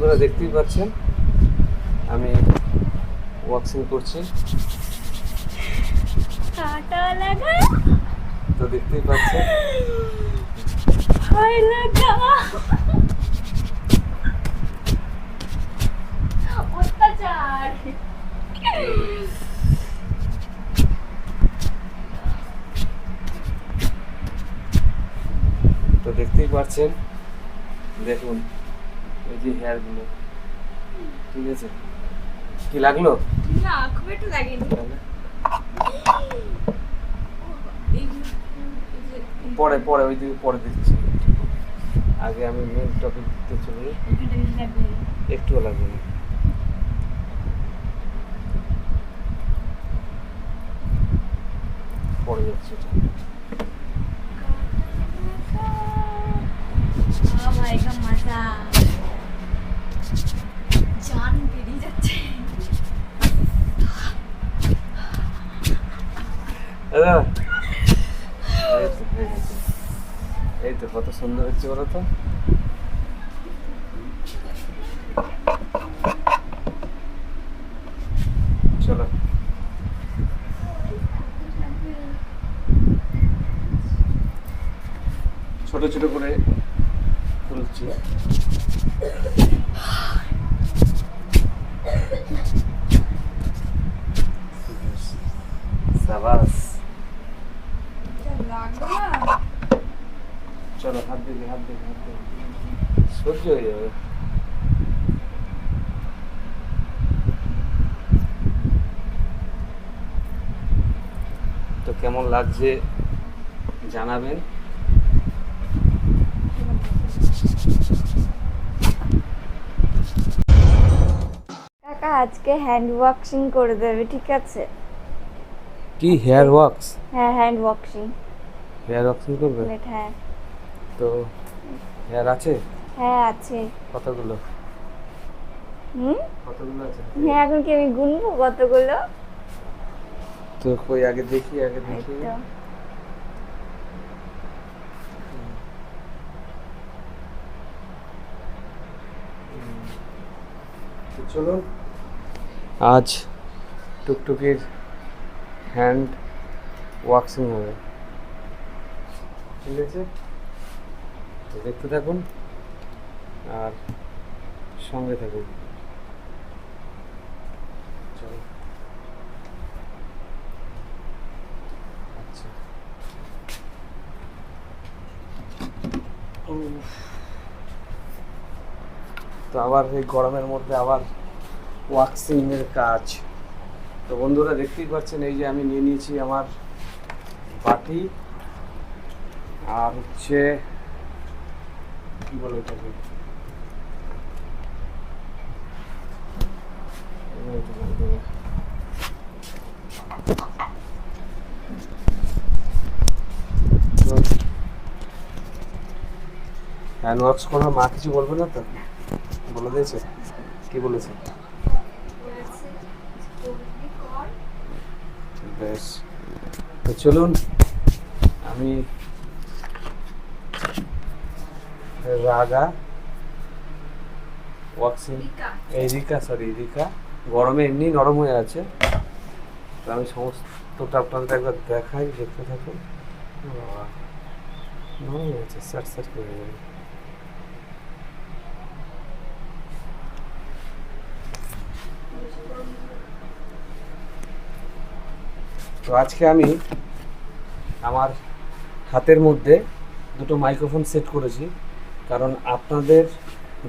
আপনারা দেখতেই পাচ্ছেন আমি ওয়াক্সিং করছি। তো দেখতেই পাচ্ছেন। ভয় লাগা। অত্যাচার। তো দেখতেই পাচ্ছেন দেখুন। এই যে হেয়ারগুলো ঠিক আছে? কি লাগল? না খুব একটু লাগেনি। পরে পরে ওই দিকে পরে দিচ্ছি আগে আমি মেন টপিক দিতে চলে বেশি লাগবে না। পরে যাচ্ছে। এটা ও ভাই যাচ্ছে। এই তো কত সুন্দর হচ্ছে বলো তো চলো ছোট ছোট করে তুলছি সাবাস লাগবে না চলো হাত দিবি হাত দিবি হাত দিবি সহ্য হয়ে যাবে। তো কেমন লাগছে জানাবেন? কাকা আজকে হ্যান্ড ওয়াশিং করে দেবে ঠিক আছে? কি হেয়ার ওয়াক্স হ্যাঁ হ্যান্ড ওয়াশিং হেয়ার ওয়াক্সিং করবে? হ্যাঁ। তো হেয়ার আছে? হ্যাঁ আছে। কতগুলো? হুম? কতগুলো আছে? হ্যাঁ এখন কি আমি গুনবো কতগুলো? তো কই আগে দেখি আগে দেখি। তো। আজ টুকটুকির হ্যান্ড ওয়াক্সিং হবে। ঠিক আছে? তো দেখতে থাকুন আর সঙ্গে থাকুন। আচ্ছা। তো আবার এই গরমের মধ্যে আবার ওয়াক্সিংয়ের কাজ। তো বন্ধুরা, দেখতেই পাচ্ছেন, এই যে আমি নিয়ে নিয়েছি আমার বাটি আর হচ্ছে বলে লাগবে হ্যান্ড ওয়াশ করার মা কিছু বলবে না তো? বলে দিয়েছে? কি বলেছে? বেশ। চলুন, আমি রাগা ওয়াক্সিং এই রিকা সরি রিকা গরমে এমনি নরম হয়ে আছে। তো আমি সমস্তটা আপনাদের একবার দেখাই দেখতে থাকুন। নরম হয়ে আছে স্যাট স্যাট করে যাবে তো আজকে আমি আমার হাতের মধ্যে দুটো মাইক্রোফোন সেট করেছি। কারণ আপনাদের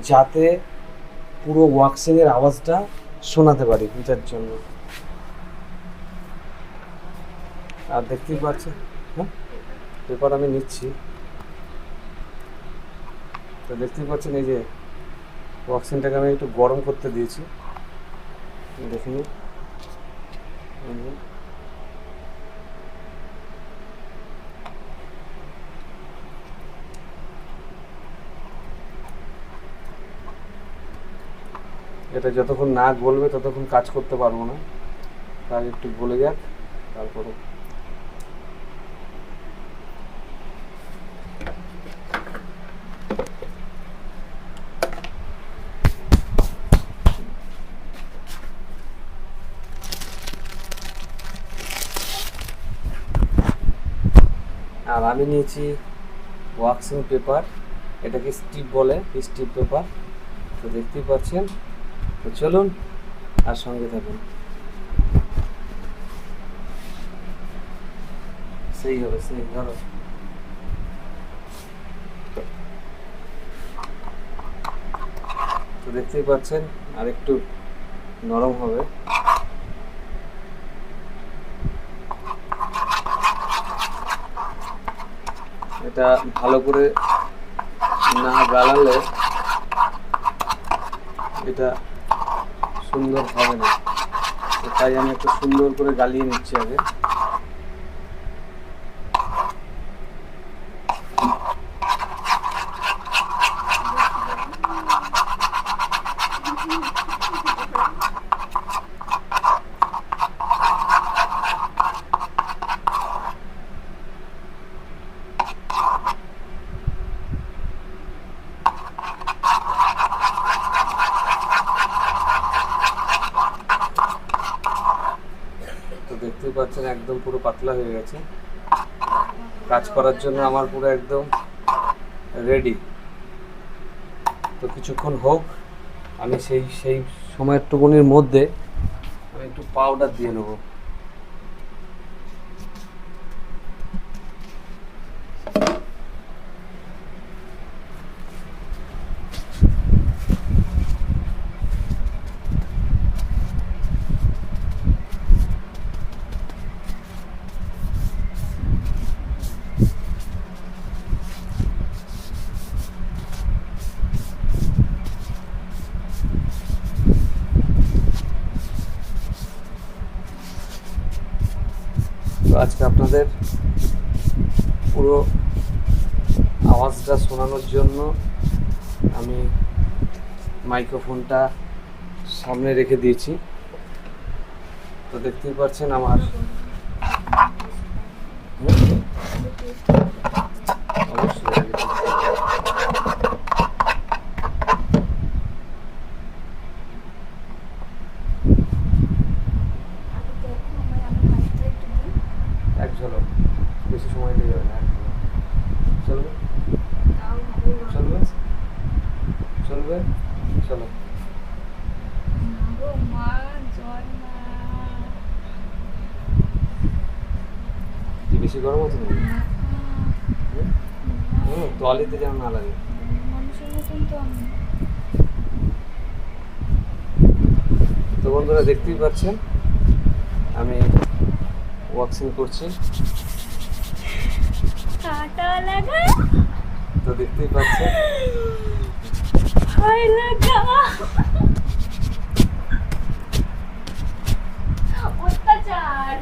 যাতে পুরো ওয়াক্সিংয়ের আওয়াজটা শোনাতে পারি এটার জন্য। আর দেখতেই পাচ্ছেন? হ্যাঁ? পেপার আমি নিচ্ছি। তো দেখতেই পাচ্ছেন এই যে ওয়াক্সিংটাকে আমি একটু গরম করতে দিয়েছি। দেখে এটা যতক্ষণ না গলবে, ততক্ষণ কাজ করতে পারব না। তাই একটু গলে যাক, তারপরে। আর আমি নিয়েছি ওয়াক্সিং পেপার এটাকে স্টিপ বলে, স্টিপ পেপার। তো দেখতেই পাচ্ছেন তো চলুন, আর সঙ্গে থাকুন। সেই হবে, সেই, ধরো। তো দেখতেই পাচ্ছেন, আর একটু নরম হবে। এটা ভালো করে না গালালে এটা সুন্দর হবে না। তাই আমি একটু সুন্দর করে গালিয়ে নিচ্ছি আগে তো দেখতেই পাচ্ছেন, একদম পুরো পাতলা হয়ে গেছে। কাজ করার জন্য আমার পুরো একদম রেডি তো কিছুক্ষণ হোক, আমি সেই সেই সময়টুকুনির মধ্যে আমি একটু পাউডার দিয়ে নেব তো আজকে আপনাদের পুরো আওয়াজটা শোনানোর জন্য আমি মাইক্রোফোনটা সামনে রেখে দিয়েছি। তো দেখতেই পাচ্ছেন আমার হুম? অবশ্যই আগে দেখতে হবে। এক ঝলক বেশি সময় দিয়ে যাবে না এক ঝলক চলবে চলবে চলবে চলো কি বেশি গরম আছে নাকি হুম? তোয়ালিতে যেন না লাগে। তো বন্ধুরা দেখতেই পাচ্ছেন আমি ওয়াক্সিং করছি। তো দেখতেই পাচ্ছেন। ভয় লাগা। অত্যাচার।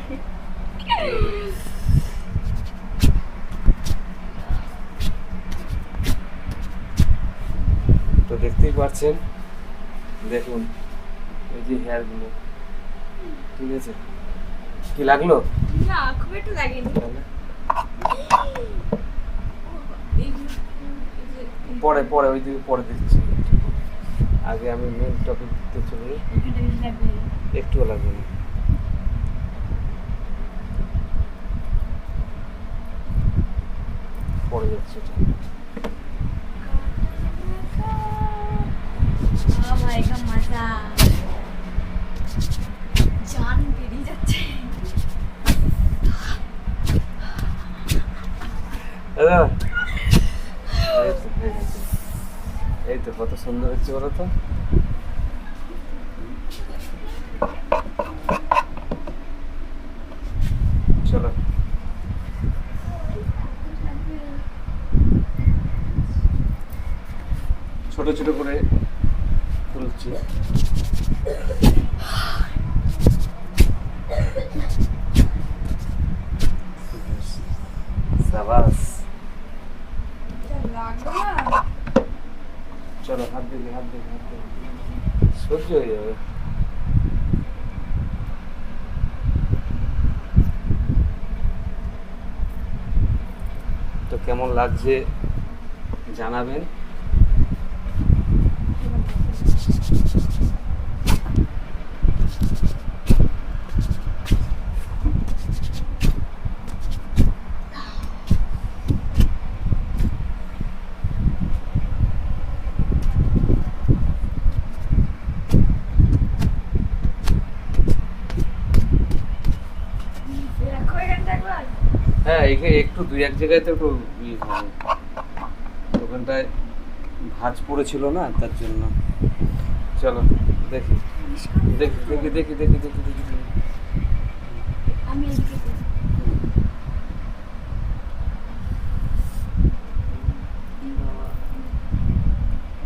তো দেখতেই পাচ্ছেন দেখুন এই যে হেয়ারগুলো ঠিক আছে? কি লাগল? না খুব একটু লাগেনি। পরে পরে ওই দিকে পরে দিচ্ছি আগে আমি মেন টপিক দিতে চলে। একটুও লাগবে না। পরে যাচ্ছে। মজা জান বেরিয়ে যাচ্ছে। এই তো কত সুন্দর হচ্ছে বলো তো চলো ছোট ছোট করে তুলছি না চলো, হাত দিকে হাত দিকে হাত দিকে সহ্য হয়ে যাবে। তো কেমন লাগছে জানাবেন? থেকে একটু দুই এক জায়গায় তো একটু ওখানটায় ভাজ পড়েছিল না তার জন্য। চলো দেখি। দেখি দেখি দেখি দেখি দেখি দেখি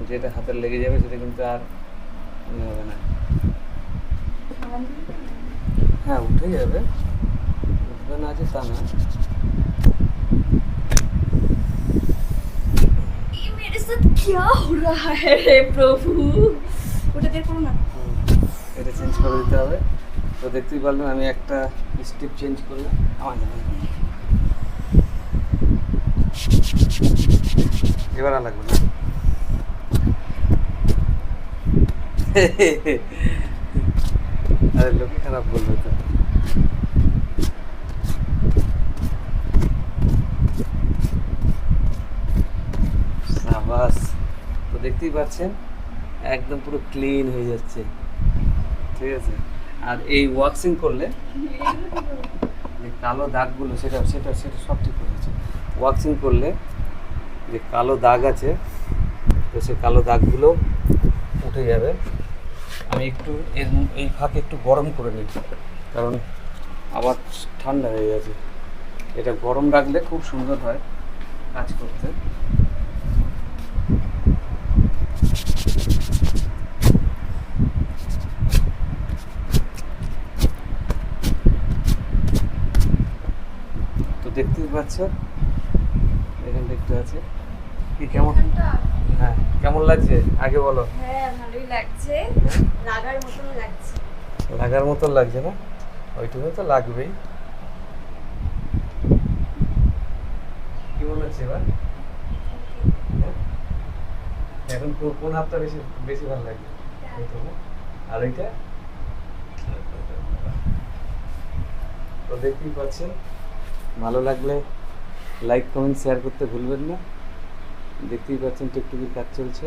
যেটা হাতের লেগে যাবে সেটা কিন্তু আর হবে না। হ্যাঁ উঠে যাবে। উঠবে না আছে তা না। मेरे साथ क्या हो रहा है रे प्रभु ওটা বের করো না হুম, এটা চেঞ্জ করে দিতে হবে তো দেখতেই পারলেন আমি একটা স্টেপ চেঞ্জ করলাম আমার জানা নেই। এবার আর লাগবে না আরে লোকে খারাপ বলবে তো দেখতেই পাচ্ছেন, একদম পুরো ক্লিন হয়ে যাচ্ছে। ঠিক আছে? আর এই ওয়াক্সিং করলে, যে কালো দাগগুলো, সেটা সেটা সেটা সব ঠিক হয়ে যাচ্ছে। ওয়াক্সিং করলে যে কালো দাগ আছে, তো সে কালো দাগগুলো উঠে যাবে। আমি একটু এর এই ফাঁকে একটু গরম করে নিই, কারণ আবার ঠান্ডা হয়ে গেছে। এটা গরম রাখলে খুব সুন্দর হয় কাজ করতে তো পাচ্ছ এখানটা একটু আছে। কি কেমন? হ্যাঁ কেমন লাগছে? আগে বলো। হ্যাঁ ভালোই লাগছে। লাগার মতন লাগছে। লাগার মতো লাগছে না? ওইটুকু তো লাগবেই। কি মনে হচ্ছে এবার? হ্যাঁ? এখন কোন হাতটা বেশি বেশি ভালো লাগছে আর ওইটা তো দেখতেই পাচ্ছেন ভালো লাগলে লাইক কমেন্ট শেয়ার করতে ভুলবেন না। দেখতেই পাচ্ছেন টেকটুকির কাজ চলছে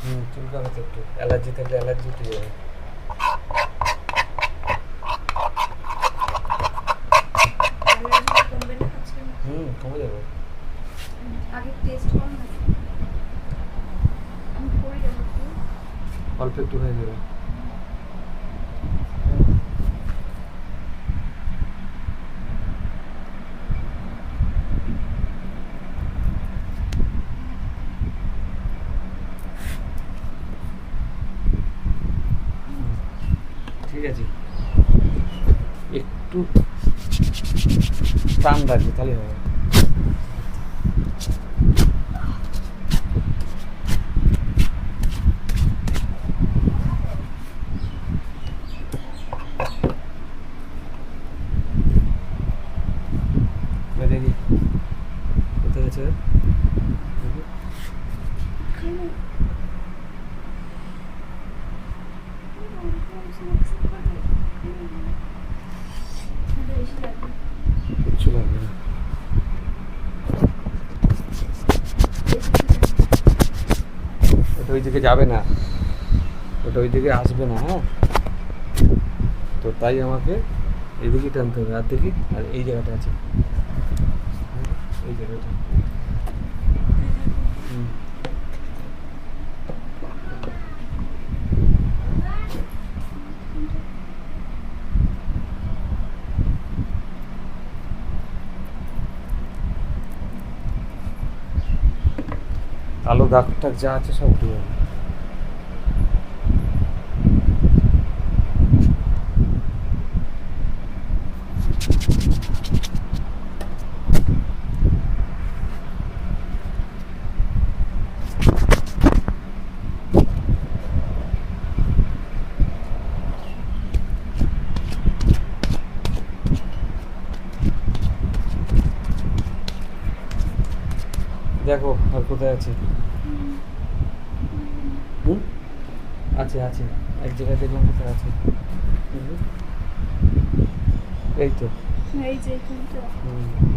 হুম চুলকাবে তো একটু অ্যালার্জি থাকলে অ্যালার্জি উঠে যাবে কমবে না আজকে হুম কমে যাবে আগে টেস্ট করো না আমি করি যাব অল্প একটু হয়ে যাবে ঠিক আছে। একটু টান রাখবি তাহলে হবে ওই দেখি কোথায় আছে দেখি। কিচ্ছু লাগবে না ওটা ওই দিকে যাবে না। ওটা ওই দিকে আসবে না হ্যাঁ? তো তাই আমাকে এদিকে টানতে হবে। আর দেখি, আর এই জায়গাটা আছে। এই জায়গাটা হুম। কালো দাগ টাগ যা আছে সব উঠে দেখো আর কোথায় আছে হুম আছে আছে এক জায়গায় দেখলাম কোথায় আছে হুম। এই তো। এই যে এখানটা হুম।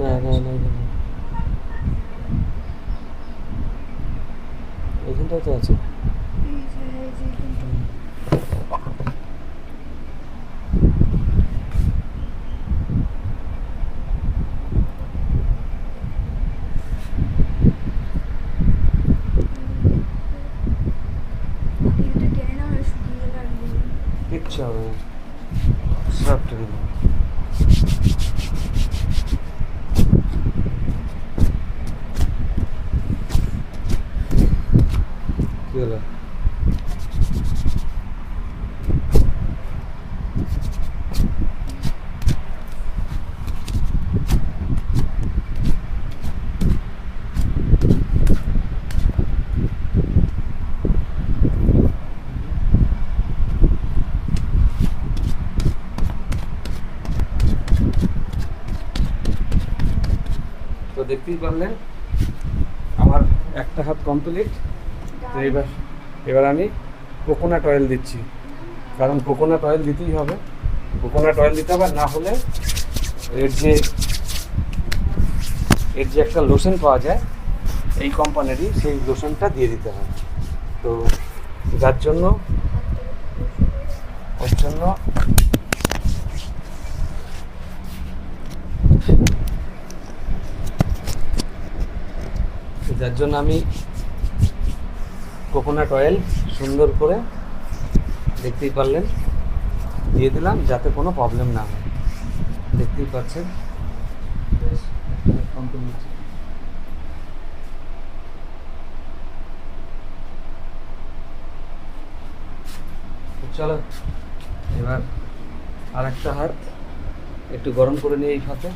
না না না না। তো আছে এই যে এই যে এখানটা। এটা টেনে না হলে শুকিয়ে গেলে আর ইয়ে হবে না। কিচ্ছু হবে না সব টেনে দেবো কি হলো তো দেখতেই পারলেন আমার একটা হাত কমপ্লিট তো এবার এবার আমি কোকোনাট অয়েল দিচ্ছি। কারণ কোকোনাট অয়েল দিতেই হবে। কোকোনাট অয়েল দিতে হবে, না হলে এর যে এর যে একটা লোশন পাওয়া যায়, এই কোম্পানিরই সেই লোশনটা দিয়ে দিতে হবে। তো যার জন্য, ওর জন্য জন্য আমি কোকোনাট অয়েল সুন্দর করে দেখতেই পারলেন, দিয়ে দিলাম যাতে কোনো প্রবলেম না হয়। দেখতেই পাচ্ছেন। চলো, এবার আর একটা হাত একটু গরম করে নিয়ে এই ফাঁকে।